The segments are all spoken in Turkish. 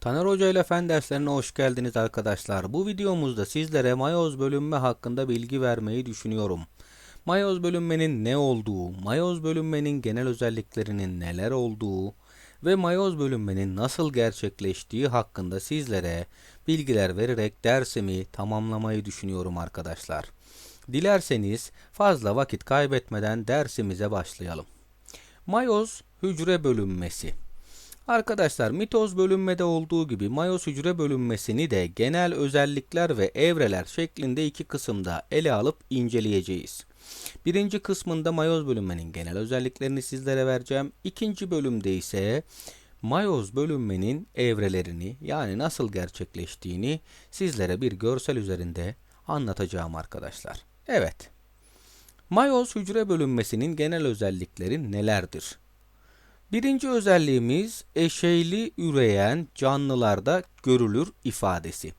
Taner Hoca ile fen derslerine hoş geldiniz arkadaşlar. Bu videomuzda sizlere mayoz bölünme hakkında bilgi vermeyi düşünüyorum. Mayoz bölünmenin ne olduğu, mayoz bölünmenin genel özelliklerinin neler olduğu ve mayoz bölünmenin nasıl gerçekleştiği hakkında sizlere bilgiler vererek dersimi tamamlamayı düşünüyorum arkadaşlar. Dilerseniz fazla vakit kaybetmeden dersimize başlayalım. Mayoz hücre bölünmesi. Arkadaşlar mitoz bölünmede olduğu gibi mayoz hücre bölünmesini de genel özellikler ve evreler şeklinde iki kısımda ele alıp inceleyeceğiz. Birinci kısmında mayoz bölünmenin genel özelliklerini sizlere vereceğim. İkinci bölümde ise mayoz bölünmenin evrelerini yani nasıl gerçekleştiğini sizlere bir görsel üzerinde anlatacağım arkadaşlar. Evet. Mayoz hücre bölünmesinin genel özellikleri nelerdir? Birinci özelliğimiz eşeyli üreyen canlılarda görülür ifadesi.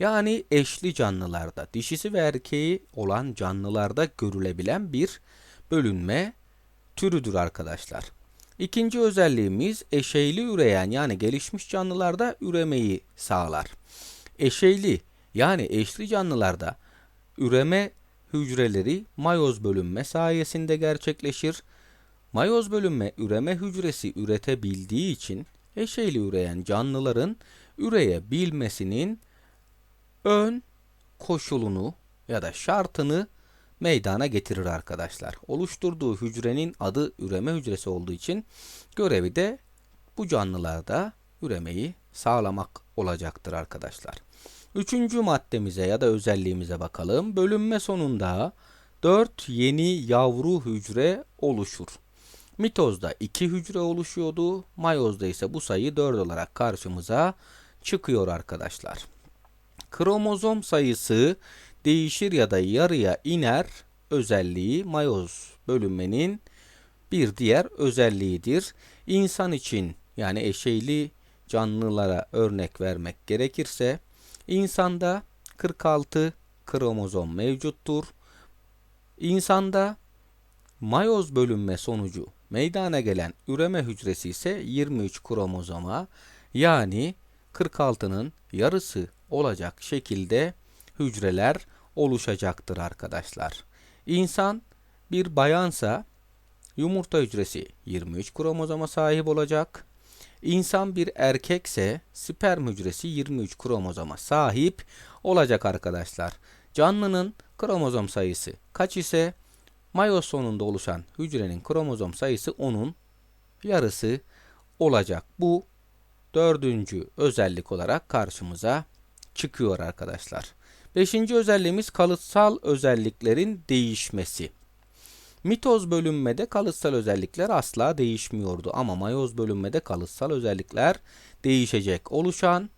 Yani eşli canlılarda, dişisi ve erkeği olan canlılarda görülebilen bir bölünme türüdür arkadaşlar. İkinci özelliğimiz eşeyli üreyen yani gelişmiş canlılarda üremeyi sağlar. Eşeyli yani eşli canlılarda üreme hücreleri mayoz bölünme sayesinde gerçekleşir. Mayoz bölünme üreme hücresi üretebildiği için eşeyli üreyen canlıların üreyebilmesinin ön koşulunu ya da şartını meydana getirir arkadaşlar. Oluşturduğu hücrenin adı üreme hücresi olduğu için görevi de bu canlılarda üremeyi sağlamak olacaktır arkadaşlar. Üçüncü maddemize ya da özelliğimize bakalım. Bölünme sonunda 4 yeni yavru hücre oluşur. Mitozda 2 hücre oluşuyordu. Mayozda ise bu sayı 4 olarak karşımıza çıkıyor arkadaşlar. Kromozom sayısı değişir ya da yarıya iner özelliği mayoz bölünmenin bir diğer özelliğidir. İnsan için yani eşeyli canlılara örnek vermek gerekirse insanda 46 kromozom mevcuttur. İnsanda mayoz bölünme sonucu meydana gelen üreme hücresi ise 23 kromozoma yani 46'nın yarısı olacak şekilde hücreler oluşacaktır arkadaşlar. İnsan bir bayansa yumurta hücresi 23 kromozoma sahip olacak. İnsan bir erkekse sperm hücresi 23 kromozoma sahip olacak arkadaşlar. Canlının kromozom sayısı kaç ise mayoz sonunda oluşan hücrenin kromozom sayısı onun yarısı olacak. Bu dördüncü özellik olarak karşımıza çıkıyor arkadaşlar. Beşinci özelliğimiz kalıtsal özelliklerin değişmesi. Mitoz bölünmede kalıtsal özellikler asla değişmiyordu ama mayoz bölünmede kalıtsal özellikler değişecek. Oluşan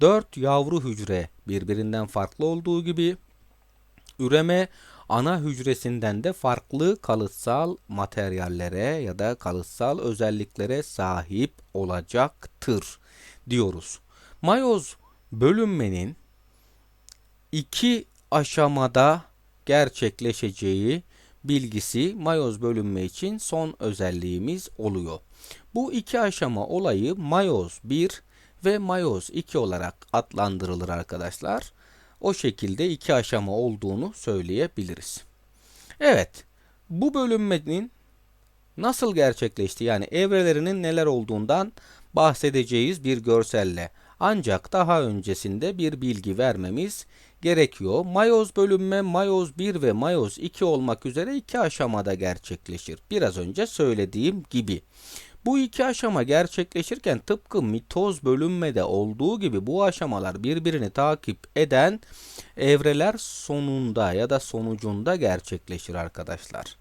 4 yavru hücre birbirinden farklı olduğu gibi üreme ana hücresinden de farklı kalıtsal materyallere ya da kalıtsal özelliklere sahip olacaktır diyoruz. Mayoz bölünmenin iki aşamada gerçekleşeceği bilgisi mayoz bölünme için son özelliğimiz oluyor. Bu iki aşama olayı mayoz 1 ve mayoz 2 olarak adlandırılır arkadaşlar. O şekilde iki aşama olduğunu söyleyebiliriz. Evet, bu bölünmenin nasıl gerçekleşti yani evrelerinin neler olduğundan bahsedeceğiz bir görselle. Ancak daha öncesinde bir bilgi vermemiz gerekiyor. Mayoz bölünme mayoz 1 ve mayoz 2 olmak üzere iki aşamada gerçekleşir. Biraz önce söylediğim gibi. Bu iki aşama gerçekleşirken tıpkı mitoz bölünmede olduğu gibi bu aşamalar birbirini takip eden evreler sonunda ya da sonucunda gerçekleşir arkadaşlar.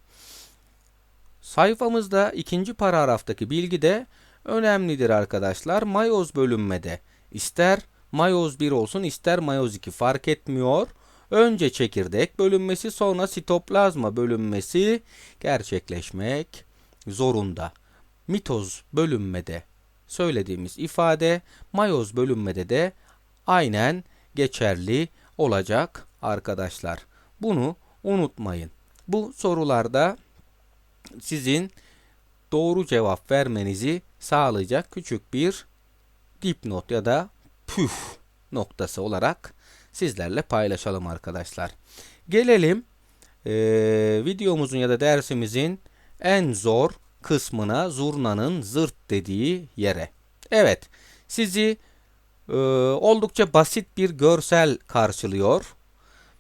Sayfamızda ikinci paragraftaki bilgi de önemlidir arkadaşlar. Mayoz bölünmede ister mayoz 1 olsun ister mayoz 2 fark etmiyor. Önce çekirdek bölünmesi sonra sitoplazma bölünmesi gerçekleşmek zorunda. Mitoz bölünmede söylediğimiz ifade mayoz bölünmede de aynen geçerli olacak arkadaşlar. Bunu unutmayın. Bu sorularda sizin doğru cevap vermenizi sağlayacak küçük bir dipnot ya da püf noktası olarak sizlerle paylaşalım arkadaşlar. Gelelim e, videomuzun ya da dersimizin en zor kısmına zurnanın zırt dediği yere. Evet sizi e, oldukça basit bir görsel karşılıyor.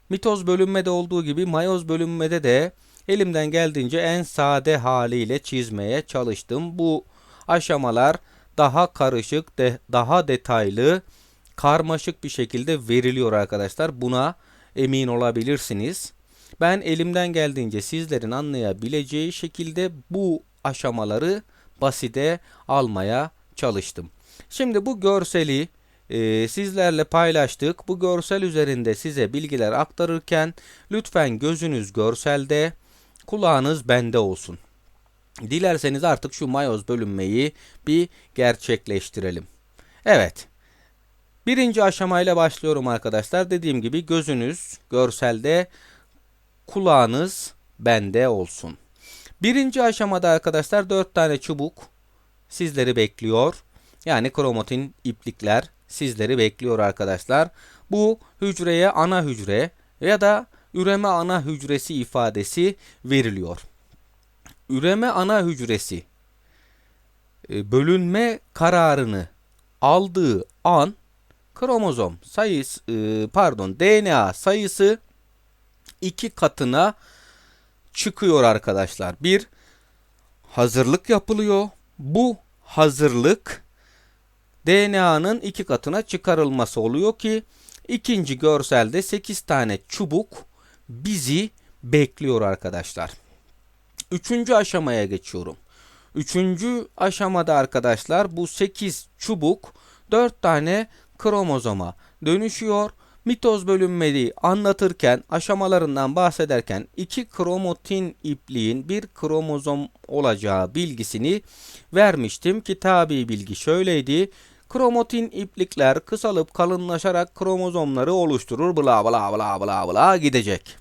Mitoz bölünmede olduğu gibi mayoz bölünmede de elimden geldiğince en sade haliyle çizmeye çalıştım. Bu aşamalar daha karışık, de, daha detaylı, karmaşık bir şekilde veriliyor arkadaşlar. Buna emin olabilirsiniz. Ben elimden geldiğince sizlerin anlayabileceği şekilde bu aşamaları basite almaya çalıştım. Şimdi bu görseli e, sizlerle paylaştık. Bu görsel üzerinde size bilgiler aktarırken lütfen gözünüz görselde, kulağınız bende olsun. Dilerseniz artık şu mayoz bölünmeyi bir gerçekleştirelim. Evet. Birinci aşamayla başlıyorum arkadaşlar. Dediğim gibi gözünüz görselde, kulağınız bende olsun. Birinci aşamada arkadaşlar 4 tane çubuk sizleri bekliyor. Yani kromatin iplikler sizleri bekliyor arkadaşlar. Bu hücreye ana hücre ya da üreme ana hücresi ifadesi veriliyor. Üreme ana hücresi e, bölünme kararını aldığı an kromozom sayısı e, pardon DNA sayısı iki katına çıkıyor arkadaşlar. Bir hazırlık yapılıyor. Bu hazırlık DNA'nın iki katına çıkarılması oluyor ki ikinci görselde 8 tane çubuk bizi bekliyor arkadaşlar. Üçüncü aşamaya geçiyorum. Üçüncü aşamada arkadaşlar bu 8 çubuk 4 tane kromozoma dönüşüyor Mitoz bölünmeliği anlatırken aşamalarından bahsederken iki kromatin ipliğin bir kromozom olacağı bilgisini vermiştim. Kitabi bilgi şöyleydi. Kromatin iplikler kısalıp kalınlaşarak kromozomları oluşturur bla bla bla bla bla gidecek.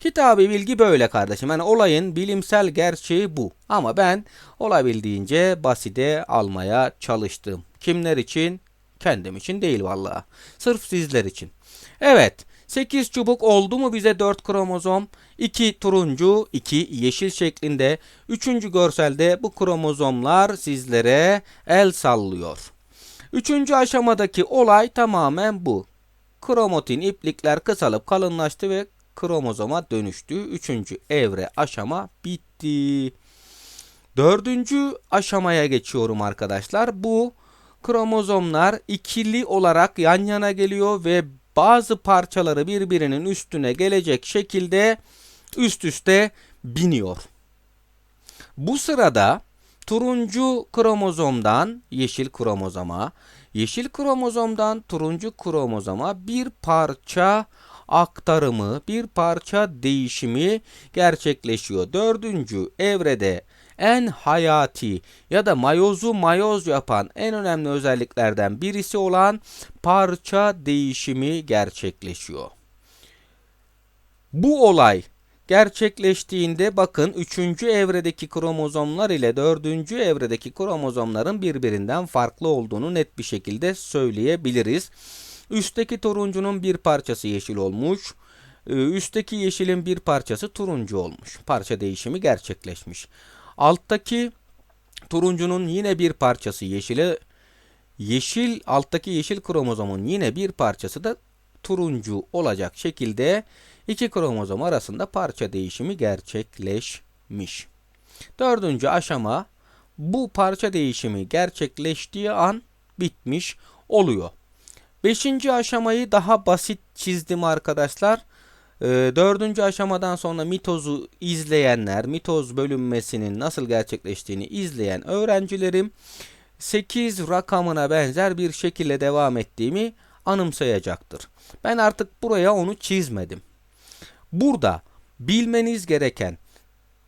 Kitabi bilgi böyle kardeşim. Yani olayın bilimsel gerçeği bu. Ama ben olabildiğince basite almaya çalıştım. Kimler için? Kendim için değil vallahi. Sırf sizler için. Evet. 8 çubuk oldu mu bize 4 kromozom? 2 turuncu, 2 yeşil şeklinde. Üçüncü görselde bu kromozomlar sizlere el sallıyor. Üçüncü aşamadaki olay tamamen bu. Kromatin iplikler kısalıp kalınlaştı ve kromozoma dönüştü. Üçüncü evre aşama bitti. Dördüncü aşamaya geçiyorum arkadaşlar. Bu kromozomlar ikili olarak yan yana geliyor ve bazı parçaları birbirinin üstüne gelecek şekilde üst üste biniyor. Bu sırada turuncu kromozomdan yeşil kromozoma, yeşil kromozomdan turuncu kromozoma bir parça aktarımı, bir parça değişimi gerçekleşiyor. Dördüncü evrede en hayati ya da mayozu mayoz yapan en önemli özelliklerden birisi olan parça değişimi gerçekleşiyor. Bu olay gerçekleştiğinde bakın 3. evredeki kromozomlar ile 4. evredeki kromozomların birbirinden farklı olduğunu net bir şekilde söyleyebiliriz. Üstteki turuncunun bir parçası yeşil olmuş. Ee, üstteki yeşilin bir parçası turuncu olmuş. Parça değişimi gerçekleşmiş. Alttaki turuncunun yine bir parçası yeşile yeşil alttaki yeşil kromozomun yine bir parçası da turuncu olacak şekilde iki kromozom arasında parça değişimi gerçekleşmiş. Dördüncü aşama bu parça değişimi gerçekleştiği an bitmiş oluyor. Beşinci aşamayı daha basit çizdim arkadaşlar. E, dördüncü aşamadan sonra mitozu izleyenler, mitoz bölünmesinin nasıl gerçekleştiğini izleyen öğrencilerim 8 rakamına benzer bir şekilde devam ettiğimi anımsayacaktır. Ben artık buraya onu çizmedim. Burada bilmeniz gereken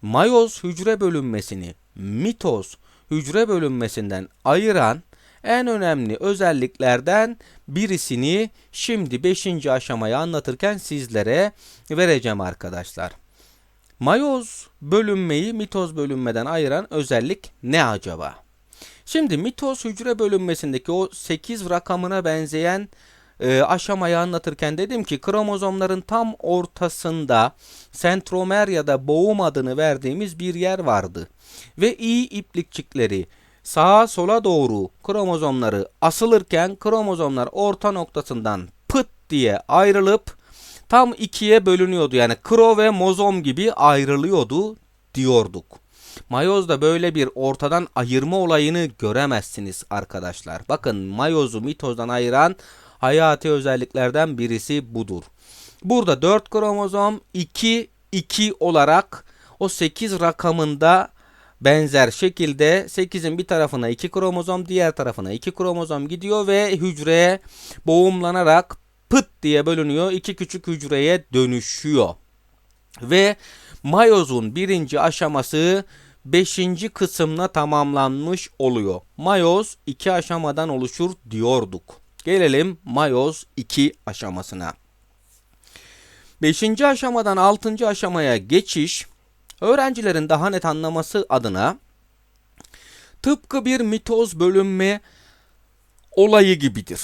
mayoz hücre bölünmesini mitoz hücre bölünmesinden ayıran en önemli özelliklerden birisini şimdi 5. aşamayı anlatırken sizlere vereceğim arkadaşlar. Mayoz bölünmeyi mitoz bölünmeden ayıran özellik ne acaba? Şimdi mitoz hücre bölünmesindeki o 8 rakamına benzeyen e, aşamayı anlatırken dedim ki kromozomların tam ortasında sentromer ya da boğum adını verdiğimiz bir yer vardı. Ve iyi iplikçikleri sağa sola doğru kromozomları asılırken kromozomlar orta noktasından pıt diye ayrılıp tam ikiye bölünüyordu. Yani kro ve mozom gibi ayrılıyordu diyorduk. Mayozda böyle bir ortadan ayırma olayını göremezsiniz arkadaşlar. Bakın mayozu mitozdan ayıran hayati özelliklerden birisi budur. Burada 4 kromozom 2 2 olarak o 8 rakamında benzer şekilde 8'in bir tarafına 2 kromozom diğer tarafına 2 kromozom gidiyor ve hücreye boğumlanarak pıt diye bölünüyor. iki küçük hücreye dönüşüyor. Ve mayozun birinci aşaması 5. kısımla tamamlanmış oluyor. Mayoz iki aşamadan oluşur diyorduk. Gelelim mayoz 2 aşamasına. 5. aşamadan 6. aşamaya geçiş öğrencilerin daha net anlaması adına tıpkı bir mitoz bölünme olayı gibidir.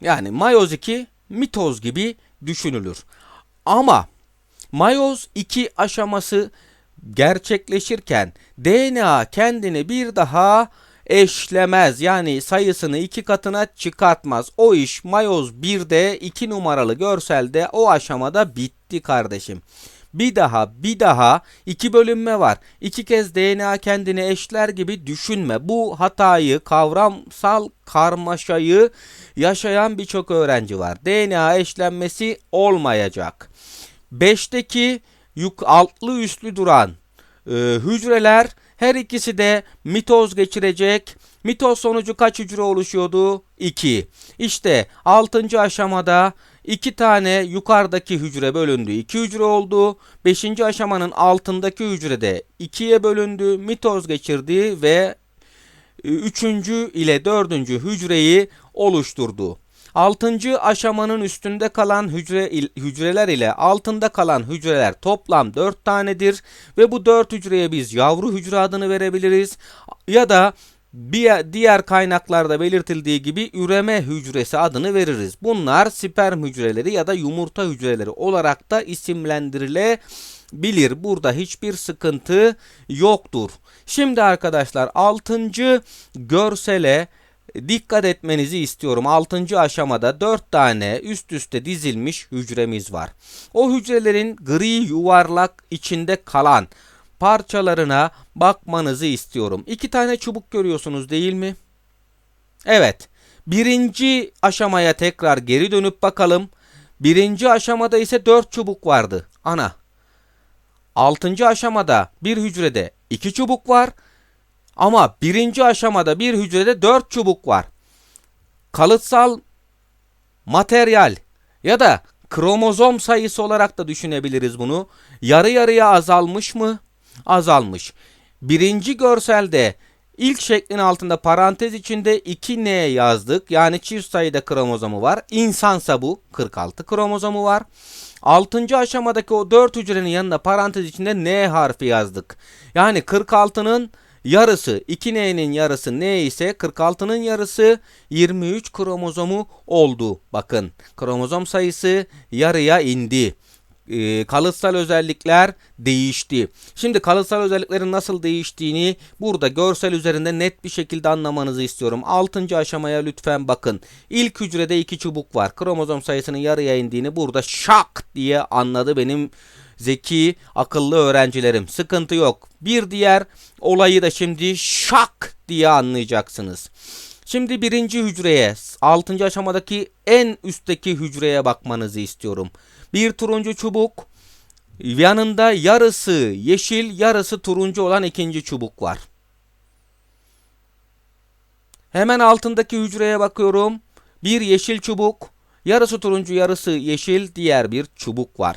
Yani mayoz 2 mitoz gibi düşünülür. Ama mayoz 2 aşaması gerçekleşirken DNA kendini bir daha eşlemez. Yani sayısını iki katına çıkartmaz. O iş mayoz 1'de 2 numaralı görselde o aşamada bitti kardeşim. Bir daha bir daha iki bölünme var. İki kez DNA kendini eşler gibi düşünme. Bu hatayı kavramsal karmaşayı yaşayan birçok öğrenci var. DNA eşlenmesi olmayacak. 5'teki yük altlı üstlü duran e, hücreler her ikisi de mitoz geçirecek. Mitoz sonucu kaç hücre oluşuyordu? 2. İşte 6. aşamada 2 tane yukarıdaki hücre bölündü. 2 hücre oldu. 5. aşamanın altındaki hücre de 2'ye bölündü. Mitoz geçirdi ve 3. ile 4. hücreyi oluşturdu. Altıncı aşamanın üstünde kalan hücre, hücreler ile altında kalan hücreler toplam 4 tanedir ve bu 4 hücreye biz yavru hücre adını verebiliriz ya da bir diğer kaynaklarda belirtildiği gibi üreme hücresi adını veririz. Bunlar sperm hücreleri ya da yumurta hücreleri olarak da isimlendirilebilir. Burada hiçbir sıkıntı yoktur. Şimdi arkadaşlar 6. görsele dikkat etmenizi istiyorum. 6. aşamada 4 tane üst üste dizilmiş hücremiz var. O hücrelerin gri yuvarlak içinde kalan parçalarına bakmanızı istiyorum. İki tane çubuk görüyorsunuz değil mi? Evet. Birinci aşamaya tekrar geri dönüp bakalım. Birinci aşamada ise dört çubuk vardı. Ana. Altıncı aşamada bir hücrede iki çubuk var. Ama birinci aşamada bir hücrede dört çubuk var. Kalıtsal materyal ya da kromozom sayısı olarak da düşünebiliriz bunu. Yarı yarıya azalmış mı? Azalmış. Birinci görselde ilk şeklin altında parantez içinde 2N yazdık. Yani çift sayıda kromozomu var. İnsansa bu 46 kromozomu var. Altıncı aşamadaki o 4 hücrenin yanında parantez içinde N harfi yazdık. Yani 46'nın yarısı 2N'nin yarısı N ise 46'nın yarısı 23 kromozomu oldu. Bakın kromozom sayısı yarıya indi. Ee, kalıtsal özellikler değişti. Şimdi kalıtsal özelliklerin nasıl değiştiğini burada görsel üzerinde net bir şekilde anlamanızı istiyorum. 6. aşamaya lütfen bakın. İlk hücrede iki çubuk var. Kromozom sayısının yarıya indiğini burada şak diye anladı benim zeki, akıllı öğrencilerim. Sıkıntı yok. Bir diğer olayı da şimdi şak diye anlayacaksınız. Şimdi birinci hücreye, altıncı aşamadaki en üstteki hücreye bakmanızı istiyorum. Bir turuncu çubuk, yanında yarısı yeşil, yarısı turuncu olan ikinci çubuk var. Hemen altındaki hücreye bakıyorum. Bir yeşil çubuk, yarısı turuncu, yarısı yeşil, diğer bir çubuk var.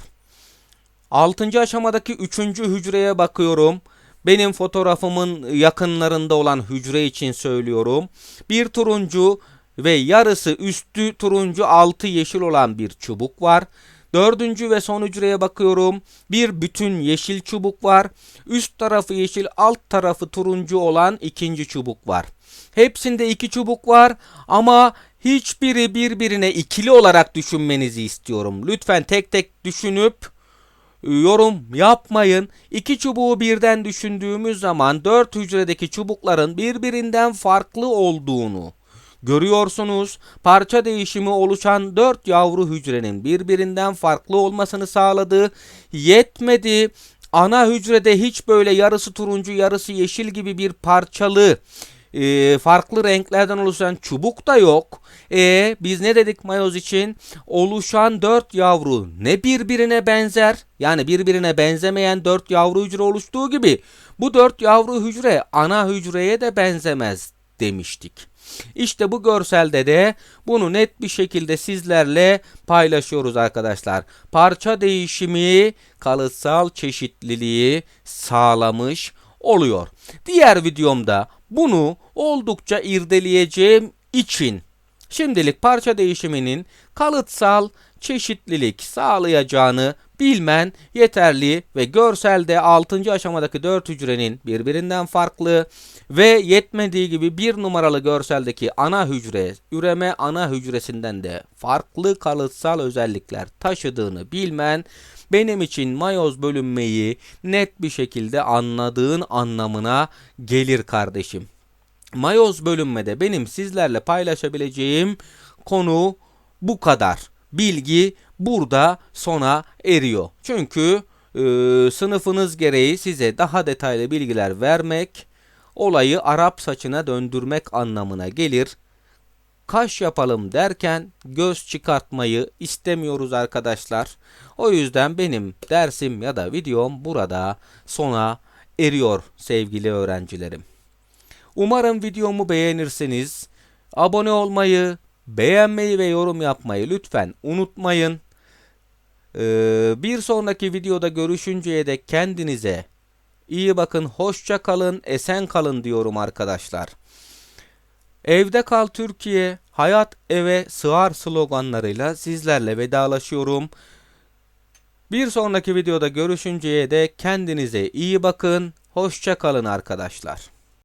Altıncı aşamadaki üçüncü hücreye bakıyorum. Benim fotoğrafımın yakınlarında olan hücre için söylüyorum. Bir turuncu ve yarısı üstü turuncu altı yeşil olan bir çubuk var. Dördüncü ve son hücreye bakıyorum. Bir bütün yeşil çubuk var. Üst tarafı yeşil, alt tarafı turuncu olan ikinci çubuk var. Hepsinde iki çubuk var ama hiçbiri birbirine ikili olarak düşünmenizi istiyorum. Lütfen tek tek düşünüp yorum yapmayın. İki çubuğu birden düşündüğümüz zaman dört hücredeki çubukların birbirinden farklı olduğunu görüyorsunuz. Parça değişimi oluşan dört yavru hücrenin birbirinden farklı olmasını sağladı. Yetmedi. Ana hücrede hiç böyle yarısı turuncu yarısı yeşil gibi bir parçalı e, farklı renklerden oluşan çubuk da yok. E biz ne dedik mayoz için? Oluşan dört yavru ne birbirine benzer? Yani birbirine benzemeyen dört yavru hücre oluştuğu gibi bu dört yavru hücre ana hücreye de benzemez demiştik. İşte bu görselde de bunu net bir şekilde sizlerle paylaşıyoruz arkadaşlar. Parça değişimi kalıtsal çeşitliliği sağlamış oluyor. Diğer videomda bunu oldukça irdeleyeceğim için şimdilik parça değişiminin kalıtsal çeşitlilik sağlayacağını bilmen yeterli ve görselde 6. aşamadaki 4 hücrenin birbirinden farklı ve yetmediği gibi bir numaralı görseldeki ana hücre üreme ana hücresinden de farklı kalıtsal özellikler taşıdığını bilmen benim için mayoz bölünmeyi net bir şekilde anladığın anlamına gelir kardeşim. Mayoz bölünmede benim sizlerle paylaşabileceğim konu bu kadar. Bilgi burada sona eriyor. Çünkü e, sınıfınız gereği size daha detaylı bilgiler vermek olayı Arap saçına döndürmek anlamına gelir. Kaş yapalım derken göz çıkartmayı istemiyoruz arkadaşlar. O yüzden benim dersim ya da videom burada sona eriyor sevgili öğrencilerim. Umarım videomu beğenirsiniz. Abone olmayı, beğenmeyi ve yorum yapmayı lütfen unutmayın. Ee, bir sonraki videoda görüşünceye dek kendinize iyi bakın, hoşça kalın, esen kalın diyorum arkadaşlar. Evde kal Türkiye, hayat eve sığar sloganlarıyla sizlerle vedalaşıyorum. Bir sonraki videoda görüşünceye dek kendinize iyi bakın, hoşça kalın arkadaşlar.